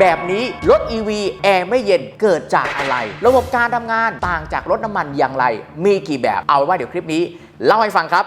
แบบนี้รถ EV แอร์ไม่เย็นเกิดจากอะไร ระบบการทำงานต่างจากรถน้ำมันอย่างไร มีกี่แบบเอาไว้ว่าเดี๋ยวคลิปนี้เล่าให้ฟังครับ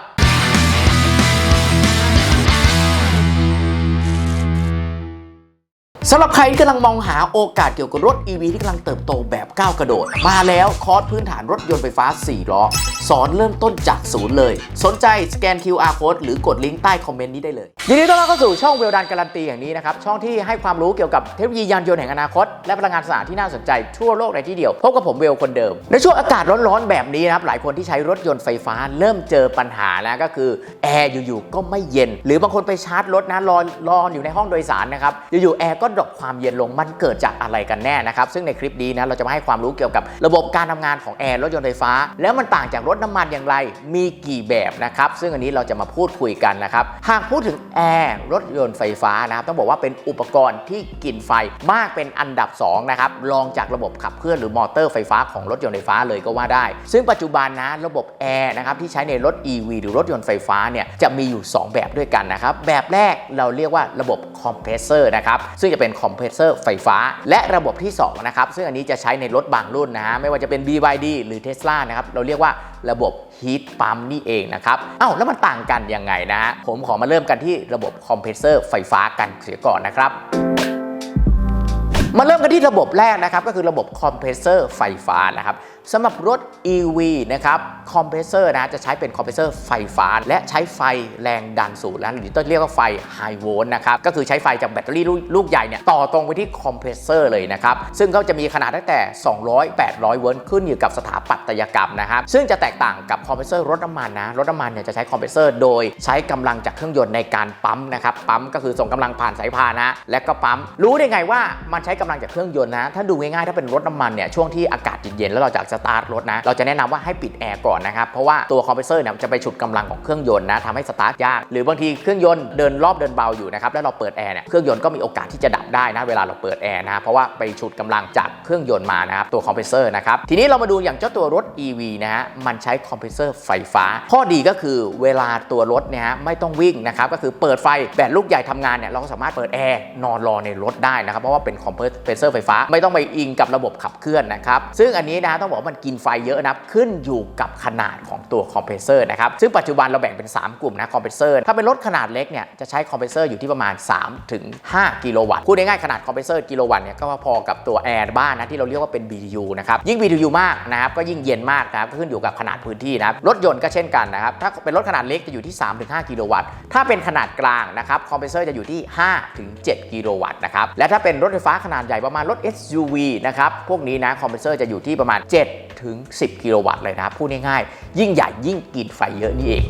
สำหรับใครที่กำลังมองหาโอกาสเกี่ยวกับรถ EV ที่กำลังเติบโตแบบก้าวกระโดด มาแล้วคอร์สพื้นฐานรถยนต์ไฟฟ้า 4 ล้อ สอนเริ่มต้นจากศูนย์เลย สนใจสแกน QR code หรือกดลิงก์ใต้คอมเมนต์นี้ได้เลย ยินดีต้อนรับเข้าสู่ช่องเวลดันการันตีอย่างนี้นะครับ ช่องที่ให้ความรู้เกี่ยวกับเทคโนโลยียานยนต์แห่งอนาคต และพลังงานสะอาดที่น่าสนใจทั่วโลกในที่เดียวพบกับผมเวลคนเดิม ในช่วงอากาศร้อนๆแบบนี้นะครับหลายคนที่ใช้รถยนต์ไฟฟ้า เริ่มเจอปัญหาแล้วก็คือแอร์อยู่ๆก็ไม่เย็น หรือบางคนไปชาร์จรถนะรอรออยู่ในห้องโดยสารนะครับอยู่ๆแอร์ก็ดรอปความเย็นลงมันเกิดจากอะไรกันแน่นะครับ ซึ่งในคลิปนี้นะเราจะมาให้ความรู้เกี่ยวกับระบบการทำงานของแอร์รถยนต์ไฟฟ้า แล้วมันต่างจากรถน้ำมันอย่างไร มีกี่แบบนะครับ ซึ่งอันนี้เราจะมาพูดคุยกันนะครับ หากพูดถึงแอร์รถยนต์ไฟฟ้านะครับต้องบอกว่าเป็นอุปกรณ์ที่กินไฟมากเป็นอันดับสองนะครับรองจากระบบขับเคลื่อนหรือมอเตอร์ไฟฟ้าของรถยนต์ไฟฟ้าเลยก็ว่าได้ ซึ่งปัจจุบันนะระบบแอร์นะครับที่ใช้ในรถ EV หรือรถยนต์ไฟฟ้าเนี่ยจะมีอยู่ 2 แบบด้วยกันนะครับแบบแรกเราเรียกว่าระบบคอมเพรสเซอร์นะครับซึ่งจะเป็นคอมเพรสเซอร์ไฟฟ้า และระบบที่ 2 นะครับ ซึ่งอันนี้จะใช้ในรถบางรุ่นนะฮะไม่ว่าจะเป็น BYD หรือ Tesla นะครับ เราเรียกว่าระบบฮีทปั๊มนี่เองนะครับเอ้าแล้วมันต่างกันยังไงนะฮะผมขอมาเริ่มกันที่ระบบคอมเพรสเซอร์ไฟฟ้ากันเสียก่อนนะครับมาเริ่มกันที่ระบบแรกนะครับก็คือระบบคอมเพรสเซอร์ไฟฟ้านะครับ สำหรับรถ EV นะครับคอมเพรสเซอร์นะจะใช้เป็นคอมเพรสเซอร์ไฟฟ้า และใช้ไฟแรงดันสูงแล้วหรือต้องเรียกว่าไฟไฮโวลต์นะครับก็คือใช้ไฟจากแบตเตอรี่ลูกใหญ่เนี่ยต่อตรงไปที่คอมเพรสเซอร์เลยนะครับซึ่งก็จะมีขนาดตั้งแต่ 200 800 โวลต์ขึ้นอยู่กับสถาปัตยกรรมนะครับซึ่งจะแตกต่างกับคอมเพรสเซอร์รถน้ำมันนะรถน้ำมันเนี่ยจะใช้คอมเพรสเซอร์โดยใช้กำลังจากเครื่องยนต์ในการปั๊มนะครับปั๊มก็คือส่งกำลังผ่านสายพานนะและก็ปั๊มรู้ได้ไงว่ามันใช้กำลังจากเครื่องยนต์นะถ้าดูง่ายๆถ้าเป็นรถน้ำมันเนี่ยช่วงที่อากาศเย็นๆแล้วเราจะสตาร์ทรถนะ เราจะแนะนำว่าให้ปิดแอร์ก่อนนะครับ เพราะว่าตัวคอมเพรสเซอร์เนี่ยจะไปฉุดกำลังของเครื่องยนต์นะทำให้สตาร์ทยาก หรือบางทีเครื่องยนต์เดินรอบเดินเบาอยู่นะครับ แล้วเราเปิดแอร์เนี่ย เครื่องยนต์ก็มีโอกาสที่จะดับได้นะ เวลาเราเปิดแอร์นะ เพราะว่าไปฉุดกำลังจากเครื่องยนต์มานะครับ ตัวคอมเพรสเซอร์นะครับ ทีนี้เรามาดูอย่างเจ้าตัวรถ EV นะฮะ มันใช้คอมเพรสเซอร์ไฟฟ้า ข้อดีก็คือเวลาตัวรถเนี่ยฮะไม่ต้องวิ่งนะครับ ก็คือเปิดไฟแบตลูกใหญ่ทำงานเนี่ย เราก็สามารถเปิดแอร์นอนรอในรถได้นะครับ เพราะว่าเป็นคอมเพรสเซอร์ไฟฟ้า ไม่ต้องไปอิงกับระบบขับเคลื่อนนะครับ ซึ่งอันนี้นะต้องบอกว่ามันกินไฟเยอะนะครับขึ้นอยู่กับขนาดของตัวคอมเพรสเซอร์นะครับซึ่งปัจจุบันเราแบ่งเป็น 3 กลุ่มนะคอมเพรสเซอร์ถ้าเป็นรถขนาดเล็กเนี่ยจะใช้คอมเพรสเซอร์อยู่ที่ประมาณ3ถึง5กิโลวัตต์พูดง่ายๆขนาดคอมเพรสเซอร์กิโลวัตต์เนี่ยก็พอกับตัวแอร์บ้านนะที่เราเรียกว่าเป็น BTU นะครับยิ่ง BTU มากนะครับก็ยิ่งเย็นมากนะครับก็ขึ้นอยู่กับขนาดพื้นที่นะครับรถยนต์ก็เช่นกันนะครับถ้าเป็นรถขนาดเล็กจะอยู่ที่ 3-5 กิโลวัตต์ถ้าเป็นขนาดกลางนะครับคอมเพรสเซอร์จะอยู่ที่ 5-7 กิโลวัตต์นะครับและถ้าเป็นรถไฟฟ้าขนาดใหญ่ประมาณรถ SUV นะครับพวกนี้นะคอมเพรสเซอร์จะอยู่ที่ประมาณ7 ถึง 10 กิโลวัตต์เลยนะ พูดง่ายๆ ยิ่งใหญ่ยิ่งกินไฟเยอะนี่เอง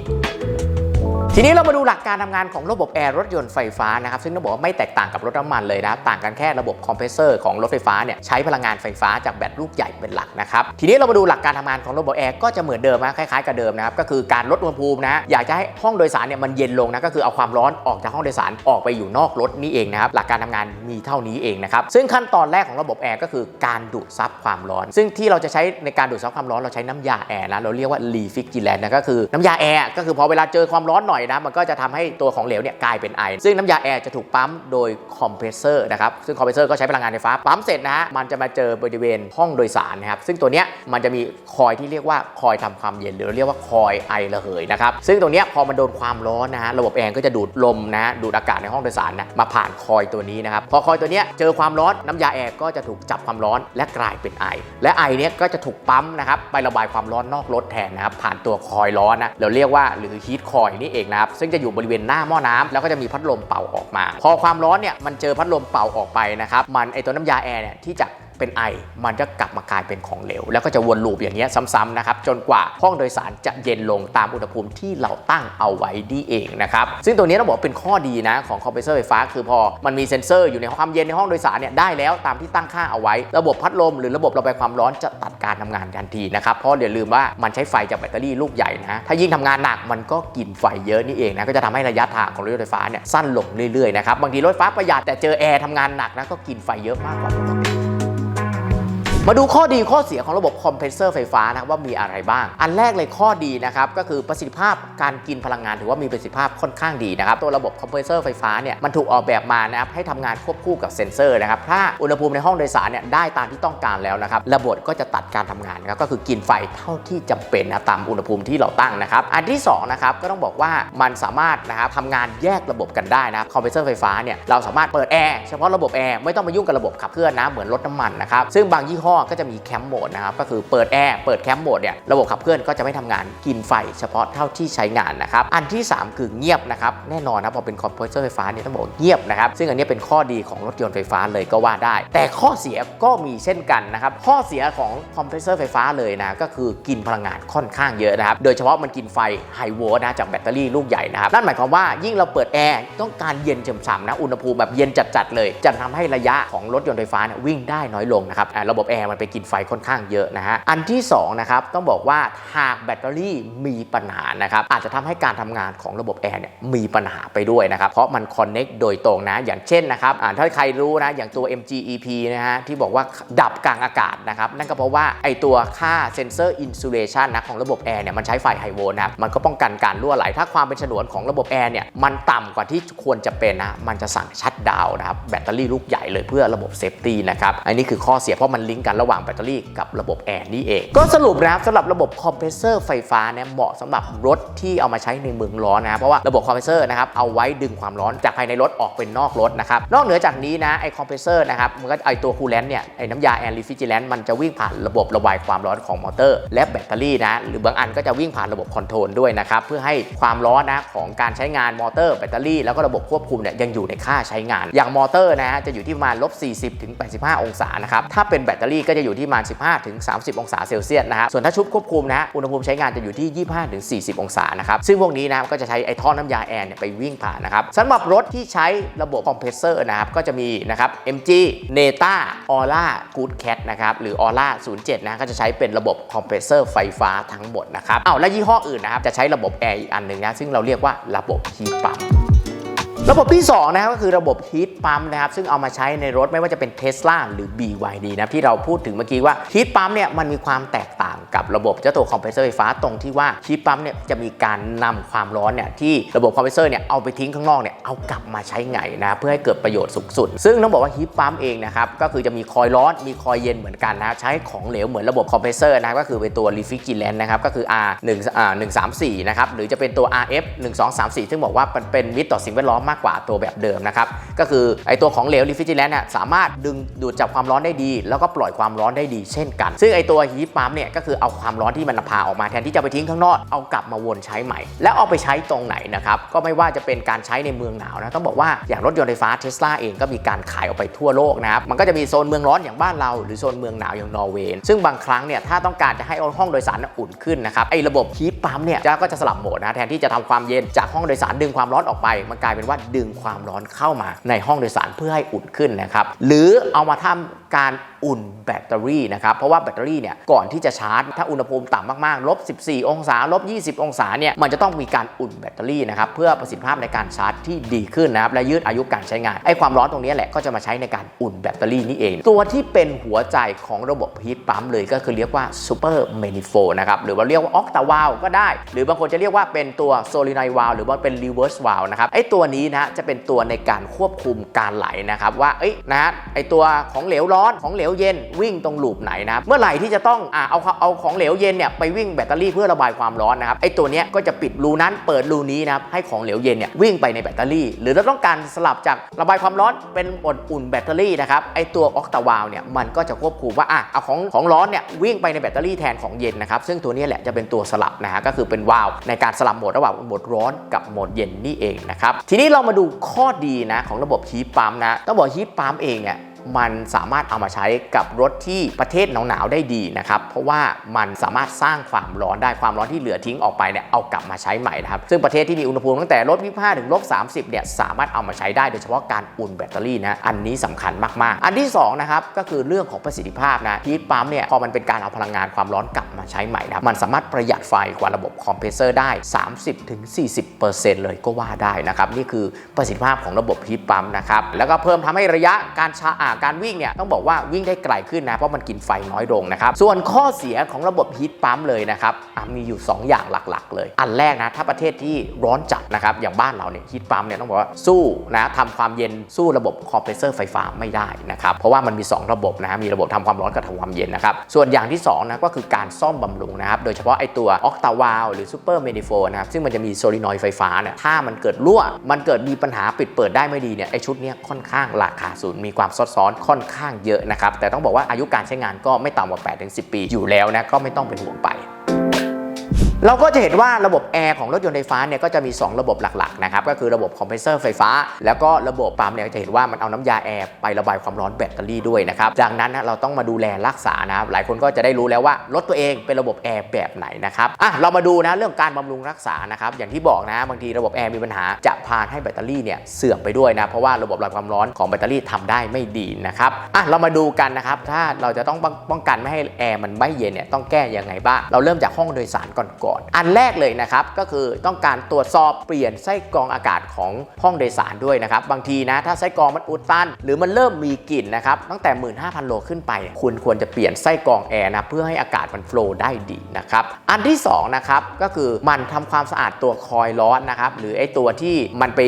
ทีนี้เรามาดูหลักการทำงานของระบบแอร์รถยนต์ไฟฟ้านะครับซึ่งต้องบอกว่าไม่แตกต่างกับรถน้ำมันเลยนะต่างกันแค่ระบบคอมเพรสเซอร์ของรถไฟฟ้าเนี่ยใช้พลังงานไฟฟ้าจากแบตลูกใหญ่เป็นหลักนะครับทีนี้เรามาดูหลักการทำงานของระบบแอร์ก็จะเหมือนเดิมนะคล้ายๆกับเดิมนะครับก็คือการลดอุณหภูมินะอยากจะให้ห้องโดยสารเนี่ยมันเย็นลงนะก็คือเอาความร้อนออกจากห้องโดยสารออกไปอยู่นอกรถนี่เองนะครับหลักการทำงานมีเท่านี้เองนะครับซึ่งขั้นตอนแรกของระบบแอร์ก็คือการดูดซับความร้อน ซึ่งที่เราจะใช้ในการดูดซับความร้อนเราใช้น้ำยาแอร์นะเราเรียกว่ารีฟิกจิแลนนะก็คือน้ำยาแอร์ก็คือพอเวลาเจอความร้อนหน่อยนะมันก็จะทำให้ตัวของเหลวเนี่ยกลายเป็นไอ ซึ่งน้ำยาแอร์จะถูกปั๊มโดยคอมเพรสเซอร์นะครับ ซึ่งคอมเพรสเซอร์ก็ใช้พลังงานไฟฟ้า ปั๊มเสร็จนะฮะ มันจะมาเจอบริเวณห้องโดยสารนะครับ ซึ่งตัวเนี้ยมันจะมีคอยที่เรียกว่าคอยทำความเย็นหรือเรียกว่าคอยไอระเหยนะครับ ซึ่งตรงเนี้ยพอมันโดนความร้อนนะฮะ ระบบแอร์ก็จะดูดลมนะฮะ ดูดอากาศในห้องโดยสารนะ มาผ่านคอยตัวนี้นะครับ พอคอยตัวเนี้ยเจอความร้อน น้ำยาแอร์ก็จะถูกจับความร้อนและกลายเป็นไอ และไอเนี้ยก็จะถูกปั๊มนะครับไประบายความร้อนนอกรถแทนนะครับผ่านตัวคอยร้อนนะเราเรียกว่าหรือฮีทคอยนี่เองนะครับซึ่งจะอยู่บริเวณหน้าหม้อน้ำแล้วก็จะมีพัดลมเป่าออกมา พอความร้อนเนี่ยมันเจอพัดลมเป่าออกไปนะครับมันไอตัวน้ำยาแอร์เนี่ยที่จะ เป็นไอ มันจะกลับมากลายเป็นของเหลว แล้วก็จะวนลูปอย่างเงี้ซ้ำๆนะครับ จนกว่าห้องโดยสารจะเย็นลงตามอุณหภูมิที่เราตั้งเอาไว้ดีเองนะครับ ซึ่งตัวนี้ต้องบอกเป็นข้อดีนะของคอมเพรสเซอร์ไฟฟ้า คือพอมันมีเซ็นเซอร์อยู่ในความเย็นในห้องโดยสารเนี่ยได้แล้วตามที่ตั้งค่าเอาไว้ ระบบพัดลมหรือระบบระบายความร้อนจะตัดการทำงานทันทีนะครับ เพราะอย่าลืมว่ามันใช้ไฟจากแบตเตอรี่ลูกใหญ่นะ ถ้ายิ่งทำงานหนักมันก็กินไฟเยอะนี่เองนะ ก็จะทำให้ระยะทางของรถไฟฟ้าเนี่ยสั้นลงเรื่อยๆนะครับ บางทีรถไฟฟ้าประหยัดแต่เจอแอร์ทำงานหนักนะก็กินไฟเยอะมากกว่าปกติ มาดูข้อดีข้อเสียของระบบคอมเพรสเซอร์ไฟฟ้านะครับว่ามีอะไรบ้าง อันแรกเลยข้อดีนะครับก็คือประสิทธิภาพการกินพลังงานถือว่ามีประสิทธิภาพค่อนข้างดีนะครับตัวระบบคอมเพรสเซอร์ไฟฟ้าเนี่ยมันถูกออกแบบมานะครับให้ทำงานควบคู่กับเซ็นเซอร์นะครับถ้าอุณหภูมิในห้องโดยสารเนี่ยได้ตามที่ต้องการแล้วนะครับระบบก็จะตัดการทำงานนะครับก็คือกินไฟเท่าที่จำเป็นนะตามอุณหภูมิที่เราตั้งนะครับอันที่สองนะครับก็ต้องบอกว่ามันสามารถนะครับทำงานแยกระบบกันได้นะคอมเพรสเซอร์ไฟฟ้าเนี่ยเราสามารถเปิดแอร์เฉพาะระบบแอร์ไม่ต้องมายุ่งกับระบบขับเคลื่อนนะเหมือนรถน้ำมันนะครับซึ่งบางยี่ห้อก็จะมีแคมป์โหมดนะครับก็คือเปิดแอร์เปิดแคมป์โหมดเนี่ยระบบขับเคลื่อนก็จะไม่ทำงานกินไฟเฉพาะเท่าที่ใช้งานนะครับอันที่ 3 คือเงียบนะครับแน่นอนนะพอเป็นคอมเพรสเซอร์ไฟฟ้าเนี่ยต้องบอกเงียบนะครับซึ่งอันนี้เป็นข้อดีของรถยนต์ไฟฟ้าเลยก็ว่าได้ แต่ข้อเสียก็มีเช่นกันนะครับข้อเสียของคอมเพรสเซอร์ไฟฟ้าเลยนะก็คือกินพลังงานค่อนข้างเยอะนะครับโดยเฉพาะมันกินไฟไฮโวลต์นะจากแบตเตอรี่ลูกใหญ่นะครับนั่นหมายความว่ายิ่งเราเปิดแอร์ต้องการเย็นฉ่ำๆนะอุณหภูมิแบบเย็นจัดๆเลย จะทำให้ระยะของรถยนต์ไฟฟ้านี่ยวิ่งได้น้อยลงนะครับระบบแอรมันไปกินไฟค่อนข้างเยอะนะฮะอันที่สองนะครับต้องบอกว่าหากแบตเตอรี่มีปัญหานะครับอาจจะทำให้การทำงานของระบบแอร์เนี่ยมีปัญหาไปด้วยนะครับเพราะมันคอนเน็กโดยตรงนะอย่างเช่นนะครับถ้าใครรู้นะอย่างตัว MGEP นะฮะที่บอกว่าดับกลางอากาศนะครับนั่นก็เพราะว่าไอตัวค่าเซนเซอร์อินซูเลชันนะของระบบแอร์เนี่ยมันใช้ไฟไฮโวลต์นะครับมันก็ป้องกันการรั่วไหล ถ้าความเป็นฉนวนของระบบแอร์เนี่ยมันต่ำกว่าที่ควรจะเป็นนะมันจะสั่งชัดดาวน์นะครับแบตเตอรี่ลูกใหญ่เลยเพื่อระบบเซฟตี้นะครับอันนี้คือข้อเสียเพราะมันลิงก์กันระหว่างแบตเตอรี่กับระบบแอร์นี่เอง ก็สรุปนะครับสำหรับระบบคอมเพรสเซอร์ไฟฟ้าเนี่ยเหมาะสำหรับรถที่เอามาใช้ในเมืองร้อนนะครับเพราะว่าระบบคอมเพรสเซอร์นะครับเอาไว้ดึงความร้อนจากภายในรถออกเป็นนอกรถนะครับนอกเหนือจากนี้นะไอคอมเพรสเซอร์นะครับมันก็ไอตัวคูลเลนต์เนี่ยไอน้ำยาแอร์รีฟิจิเลนต์มันจะวิ่งผ่านระบบระบายความร้อนของมอเตอร์ และแบตเตอรี่นะหรือบางอันก็จะวิ่งผ่านระบบคอนโทรลด้วยนะครับเพื่อให้ความร้อนนะของการใช้งานมอเตอร์แบตเตอรี่แล้วก็ระบบควบคุมเนี่ยยังอยู่ในค่าใช้งาน อย่างมอเตอร์นะฮะจะอยู่ที่ประมาณลบ40ถึง85 องศานะครับถ้าเป็นแบตเตอรี่ก็จะอยู่ที่ประมาณ 15ถึง30 องศาเซลเซียสนะครับส่วนถ้าชุดควบคุมนะฮะอุณหภูมิใช้งานจะอยู่ที่ 25ถึง40 องศานะครับซึ่งพวกนี้นะก็จะใช้ไอท่อน้ำยาแอร์เนี่ยไปวิ่งผ่านนะครับสำหรับรถที่ใช้ระบบคอมเพรสเซอร์นะครับก็จะมีนะครับ MG Neta Aura Good Cat นะครับหรือ Aura 07นะก็จะใช้เป็นระบบคอมเพรสเซอร์ไฟฟ้าทั้งหมดนะครับอ้าวและยี่ห้ออื่นนะครับจะใช้ระบบแอร์อีกอันหนึ่งนะซึ่งเราเรียกว่าระบบฮีทปั๊ม ระบบที่ 2 นะครับก็คือระบบฮีทปั๊มนะครับซึ่งเอามาใช้ในรถไม่ว่าจะเป็น Tesla หรือ BYD นะที่เราพูดถึงเมื่อกี้ว่าฮีทปั๊มเนี่ยมันมีความแตกต่างกับระบบเจ้าตัวคอมเพรสเซอร์ไฟฟ้าตรงที่ว่าฮีทปั๊มเนี่ยจะมีการนำความร้อนเนี่ยที่ระบบคอมเพรสเซอร์เนี่ยเอาไปทิ้งข้างนอกเนี่ยเอากลับมาใช้ไงนะเพื่อให้เกิดประโยชน์สูงสุด ซึ่งต้องบอกว่าฮีทปั๊มเองนะครับก็คือจะมีคอยร้อนมีคอยเย็นเหมือนกันนะใช้ของเหลวเหมือนระบบคอมเพรสเซอร์นะก็คือเป็นตัว refrigerant นะครับก็คือ R 1 134นะครับหรือจะเป็นตัว RF 1234ซึ่งบอกว่ามันเป็นมิตรต่อสิ่งแวดล้อมมากกว่าตัวแบบเดิมนะครับ ก็คือไอตัวของเหลว refrigerant เนี่ยสามารถดึงดูดจับความร้อนได้ดี แล้วก็ปล่อยความร้อนได้ดีเช่นกัน ซึ่งไอตัวฮีทปั๊มเนี่ยก็คือเอาความร้อนที่มันพาออกมาแทนที่จะไปทิ้งข้างนอกเอากลับมาวนใช้ใหม่ แล้วเอาไปใช้ตรงไหนนะครับก็ไม่ว่าจะเป็นการใช้ในเมืองหนาวนะต้องบอกว่าอย่างรถยนต์ไฟฟ้าเทสลาเองก็มีการขายออกไปทั่วโลกนะครับมันก็จะมีโซนเมืองร้อนอย่างบ้านเราหรือโซนเมืองหนาวอย่างนอร์เวย์ซึ่งบางครั้งเนี่ยถ้าต้องการจะให้ห้องโดยสารอุ่นขึ้นนะครับไอระบบฮีทปั๊มเนี่ยก็จะสลับโหมดนะแทนที่จะทำความเย็นจากห้องโดยสารดึงความร้อนออกไป มันกลายเป็นว่าดึงความร้อนเข้ามาในห้องโดยสารเพื่อให้อุ่นขึ้นนะครับ หรือเอามาทำ การอุ่นแบตเตอรี่นะครับ เพราะว่าแบตเตอรี่เนี่ยก่อนที่จะชาร์จ ถ้าอุณหภูมิต่ำมากๆลบ14 องศาลบ20 องศาเนี่ยมันจะต้องมีการอุ่นแบตเตอรี่นะครับเพื่อประสิทธิภาพในการชาร์จที่ดีขึ้นนะครับและยืดอายุการใช้งานไอ้ความร้อนตรงนี้แหละก็จะมาใช้ในการอุ่นแบตเตอรี่นี่เอง ตัวที่เป็นหัวใจของระบบฮีทปั๊มเลยก็คือเรียกว่าซูเปอร์เมนิโฟนะครับหรือว่าเรียกว่าออกตาวาลก็ได้ หรือบางคนจะเรียกว่าเป็นตัวโซลินอยวาลหรือว่าเป็นรีเวิร์สวาลนะครับไอ้ตัวนี้นะจะเป็นตัวในการควบคุมการไหลนะครับว่าเอ้ยนะไอ้ตัวของเหลวร้อนของเหลวเย็นวิ่งตรงลูปไหนนะครับเมื่อไหร่ที่จะต้องอ่าเอาเอาของเหลวเย็นเนี่ยไปวิ่งแบตเตอรี่เพื่อระบายความร้อนนะครับไอตัวเนี้ยก็จะปิดรูนั้นเปิดรูนี้นะครับให้ของเหลวเย็นเนี่ยวิ่งไปในแบตเตอรี่ หรือเราต้องการสลับจากระบายความร้อนเป็นอดอุ่นแบตเตอรี่นะครับไอตัวออกตาวาลเนี่ยมันก็จะควบคุมว่าอะเอาของของร้อนเนี่ยวิ่งไปในแบตเตอรี่แทนของเย็นนะครับซึ่งตัวนี้แหละจะเป็นตัวสลับนะฮะก็คือเป็นวาล์วในการสลับโหมดระหว่างโหมดร้อนกับโหมดเย็นนี่เองนะครับทีนี้เรามาดูข้อดีนะของระบบฮีทปั๊มนะต้องบอกฮีทปั๊มเองเนี่ย มันสามารถเอามาใช้กับรถที่ประเทศหนาวๆได้ดีนะครับ เพราะว่ามันสามารถสร้างความร้อนได้ความร้อนที่เหลือทิ้งออกไปเนี่ยเอากลับมาใช้ใหม่นะครับ ซึ่งประเทศที่มีอุณหภูมิตั้งแต่ลบ25ถึงลบ30เนี่ยสามารถเอามาใช้ได้โดยเฉพาะการอุ่นแบตเตอรี่นะอันนี้สำคัญมากๆ อันที่สองนะครับก็คือเรื่องของประสิทธิภาพนะฮีทปั๊มเนี่ยพอมันเป็นการเอาพลังงานความร้อนกลับมาใช้ใหม่นะมันสามารถประหยัดไฟกว่าระบบคอมเพรสเซอร์ได้ 30-40%เลยก็ว่าได้นะครับนี่คือประสิทธิภาพของระบบฮีทปั๊มนะครับแล้วก็เพิ่มทำให้ระยะการชาร์จการวิ่งเนี่ยต้องบอกว่าวิ่งได้ไกลขึ้นนะเพราะมันกินไฟน้อยลงนะครับส่วนข้อเสียของระบบฮีทปั๊มเลยนะครับมีอยู่ 2 อย่างหลักๆ เลย อันแรกนะถ้าประเทศที่ร้อนจัดนะครับอย่างบ้านเราเนี่ยฮีทปั๊มเนี่ยต้องบอกว่าสู้นะทำความเย็นสู้ระบบคอมเพรสเซอร์ไฟฟ้าไม่ได้นะครับเพราะว่ามันมี 2 ระบบนะมีระบบทำความร้อนกับทำความเย็นนะครับส่วนอย่างที่2นะก็คือการซ่อมบำรุงนะครับโดยเฉพาะไอตัวออกตาวาลหรือซูเปอร์เมนิโฟนะครับซึ่งมันจะมีโซลินอยด์ไฟฟ้าเนี่ยถ้ามันเกิดรั่ว มันเกิดมีปัญหาปิดเปิดได้ไม่ดีเนี่ยไอชุดเนี้ยค่อนข้างราคาสูงมีความซับซ้อนค่อนข้างเยอะนะครับแต่ต้องบอกว่าอายุการใช้งานก็ไม่ต่ำกว่า8-10 ปีอยู่แล้วนะก็ไม่ต้องเป็นห่วงไป เราก็จะเห็นว่าระบบแอร์ของรถยนต์ไฟฟ้าเนี่ยก็จะมี 2 ระบบหลักๆนะครับก็คือระบบคอมเพรสเซอร์ไฟฟ้า แล้วก็ระบบปั๊มเนี่ยจะเห็นว่ามันเอาน้ำยาแอร์ไประบายความร้อนแบตเตอรี่ด้วยนะครับดังนั้นนะเราต้องมาดูแลรักษานะครับหลายคนก็จะได้รู้แล้วว่ารถตัวเองเป็นระบบแอร์แบบไหนนะครับอะเรามาดูนะเรื่องการบำรุงรักษานะครับอย่างที่บอกนะบางทีระบบแอร์มีปัญหาจะพาให้แบตเตอรี่เนี่ยเสื่อมไปด้วยนะเพราะว่าระบบระบายความร้อนของแบตเตอรี่ทำได้ไม่ดีนะครับอะเรามาดูกันนะครับถ้าเราจะต้องป้องป้องกันไม่ให้แอร์มันไม่เย็นเนี่ยต้องแก้ยังไงบ้างเราเริ่มจากห้องโดยสารก่อนก่อน อันแรกเลยนะครับก็คือต้องการตรวจสอบเปลี่ยนไส้กรองอากาศของห้องโดยสารด้วยนะครับบางทีนะถ้าไส้กรองมันอุดตัน หรือมันเริ่มมีกลิ่นนะครับตั้งแต่ 15,000 โลขึ้นไป คุณควรจะเปลี่ยนไส้กรองแอร์นะเพื่อให้อากาศมันโฟล์ได้ดีนะครับอันที่สองนะครับก็คือมันทำความสะอาดตัวคอยล์ร้อนนะครับหรือไอตัวที่มันไป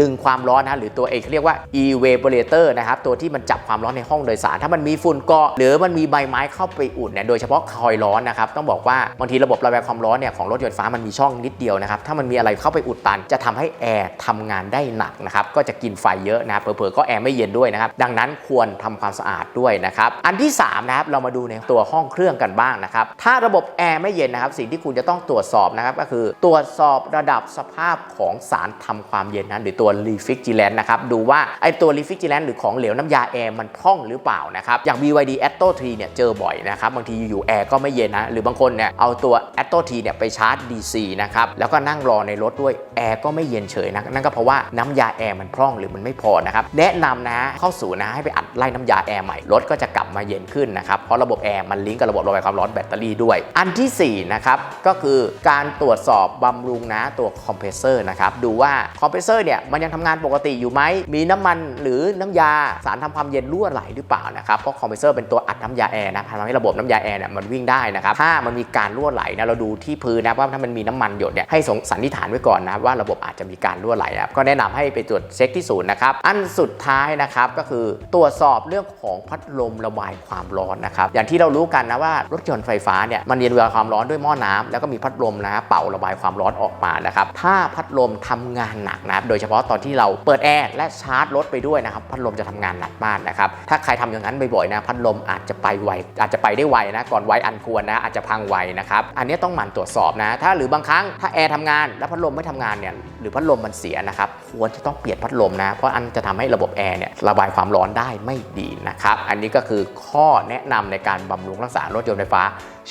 ดึงความร้อนนะหรือตัวเองเขาเรียกว่า evaporator นะครับตัวที่มันจับความร้อนในห้องโดยสาร ถ้ามันมีฝุ่นเกาะหรือมันมีใบไม้เข้าไปอุ่นเนี่ยโดยเฉพาะคอยล์ร้อนนะครับต้องบอกว่าบางทีระบบระบายความร้อนเนี่ยของรถยนต์ฟ้ามันมีช่องนิดเดียวนะครับถ้ามันมีอะไรเข้าไปอุดตัน จะทำให้แอร์ทำงานได้หนักนะครับก็จะกินไฟเยอะนะครับเผลอๆก็แอร์ไม่เย็นด้วยนะครับดังนั้นควรทำความสะอาดด้วยนะครับอันที่สามนะครับเรามาดูในตัวห้องเครื่องกันบ้างนะครับถ้าระบบแอร์ไม่เย็นนะครับสิ่งที่คุณจะต้องตรวจสอบนะครับก็คือตรวจสอบระดับสภาพของสารทำความเย็นนะหรือตัว refrigerant นะครับดูว่าไอตัว refrigerant หรือของเหลวน้ำยาแอร์มันพร่องหรือเปล่านะครับอย่าง BYD Atto 3เนี่ยเจอบ่อยนะครับบางทีอยู่ๆแอร์ก็ไม่เย็นนะหรือบางคนเนี่ยเอาตัว Atto 3เนี่ยไปชาร์จ DC นะครับแล้วก็นั่งรอในรถด้วยแอร์ก็ไม่เย็นเฉยนะนั่นก็เพราะว่าน้ำยาแอร์มันพร่องหรือมันไม่พอนะครับแนะนำนะเข้าสู่นะให้ไปอัดไล่น้ำยาแอร์ใหม่รถก็จะก มาเย็นขึ้นนะครับ เพราะระบบแอร์มันลิงก์กับระบบระบายความร้อนแบตเตอรี่ด้วย อันที่สี่นะครับก็คือการตรวจสอบบำรุงนะตัวคอมเพรสเซอร์นะครับดูว่าคอมเพรสเซอร์เนี่ยมันยังทำงานปกติอยู่ไหมมีน้ำมันหรือน้ำยาสารทำความเย็นรั่วไหลหรือเปล่านะครับเพราะคอมเพรสเซอร์เป็นตัวอัดน้ำยาแอร์นะทำให้ระบบน้ำยาแอร์เนี่ยมันวิ่งได้นะครับถ้ามันมีการรั่วไหลนะเราดูที่พื้นนะว่าถ้ามันมีน้ำมันหยดเนี่ยให้สงสันนิษฐานไว้ก่อนนะว่าระบบอาจจะมีการรั่วไหลนะครับก็แนะนำให้ไปตรวจเช็คที่ศูนย์นะครับอันสุดท้ายนะครับก็คือตรวจสอบเรื่องของพัดลมระบายความร้อนนะครับอย่างที่เรารู้กันนะว่ารถยนต์ไฟฟ้าเนี่ยมันเรียนระบายความร้อนด้วยหม้อน้ำแล้วก็มีพัดลมนะเป่าระบายความร้อนออกมานะครับถ้าพัดลมทำงานหนักนะโดยเฉพาะตอนที่เราเปิดแอร์และชาร์จรถไปด้วยนะครับพัดลมจะทำงานหนักมากนะครับถ้าใครทำอย่างนั้นบ่อยๆนะพัดลมอาจจะไปไวอาจจะไปได้ไวนะก่อนไวอันควรนะอาจจะพังไวนะครับอันนี้ต้องหมั่นตรวจสอบนะถ้าหรือบางครั้งถ้าแอร์ทำงานแล้วพัดลมไม่ทำงานเนี่ยหรือพัดลมมันเสียนะครับควรจะต้องเปลี่ยนพัดลมนะเพราะอันจะทำให้ระบบแอร์เนี่ยระบายความร้อนได้ไม่ดีนะครับอันนี้ก็คือข้อแนะนำในการบำรุงรักษารถยนต์ไฟฟ้า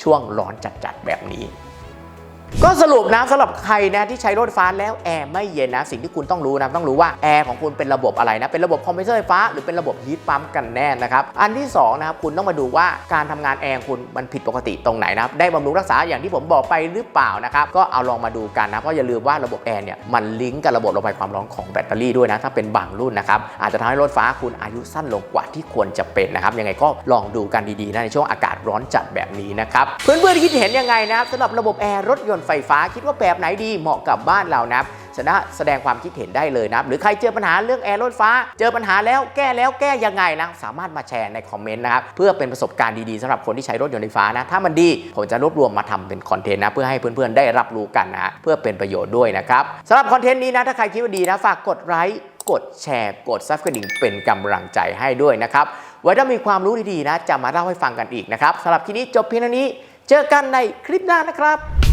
ช่วงร้อนจัดๆแบบนี้ ก็สรุปนะสำหรับใครนะที่ใช้รถไฟฟ้าแล้วแอร์ไม่เย็นนะ สิ่งที่คุณต้องรู้นะต้องรู้ว่าแอร์ของคุณเป็นระบบอะไรนะเป็นระบบคอมเพรสเซอร์ไฟฟ้าหรือเป็นระบบฮีทปั๊มกันแน่นะครับอันที่2นะครับคุณต้องมาดูว่าการทำงานแอร์คุณมันผิดปกติตรงไหนนะครับได้บำรุงรักษาอย่างที่ผมบอกไปหรือเปล่านะครับก็เอาลองมาดูกันนะเพราะอย่าลืมว่าระบบแอร์เนี่ยมันลิงก์กับระบบระบายความร้อนของแบตเตอรี่ด้วยนะถ้าเป็นบางรุ่นนะครับอาจจะทำให้รถไฟฟ้าคุณอายุสั้นลงกว่าที่ควรจะเป็นนะครับยังไงก็ลองดูกันดีๆนะในช่วงอากาศร้อนจัดแบบนี้นะครับเพื่อนๆคิดเห็นยังไงนะครับสำหรับระบบแอร์รถยนต์ไฟฟ้าคิดว่าแบบไหนดีเหมาะกับบ้านเรานะครับสามารถแสดงความคิดเห็นได้เลยนะหรือใครเจอปัญหาเรื่องแอร์รถไฟฟ้า เจอปัญหาแล้วแก้แล้วแก้ยังไงนะสามารถมาแชร์ในคอมเมนต์นะครับเพื่อเป็นประสบการณ์ดีๆสำหรับคนที่ใช้รถยนต์ไฟฟ้านะถ้ามันดีผมจะรวบรวมมาทำเป็นคอนเทนต์นะเพื่อให้เพื่อนๆได้รับรู้กันนะเพื่อเป็นประโยชน์ด้วยนะครับสำหรับคอนเทนต์นี้นะถ้าใครคิดว่าดีนะฝากกดไลค์กดแชร์ กดซับกระดิ่งเป็นกำลังใจให้ด้วยนะครับไว้ถ้ามีความรู้ดีๆนะจะมาเล่าให้ฟังกันอีกนะครับสำหรับคลิปนี้จบเพียงเท่านี้ เจอกันในคลิปหน้านะครับ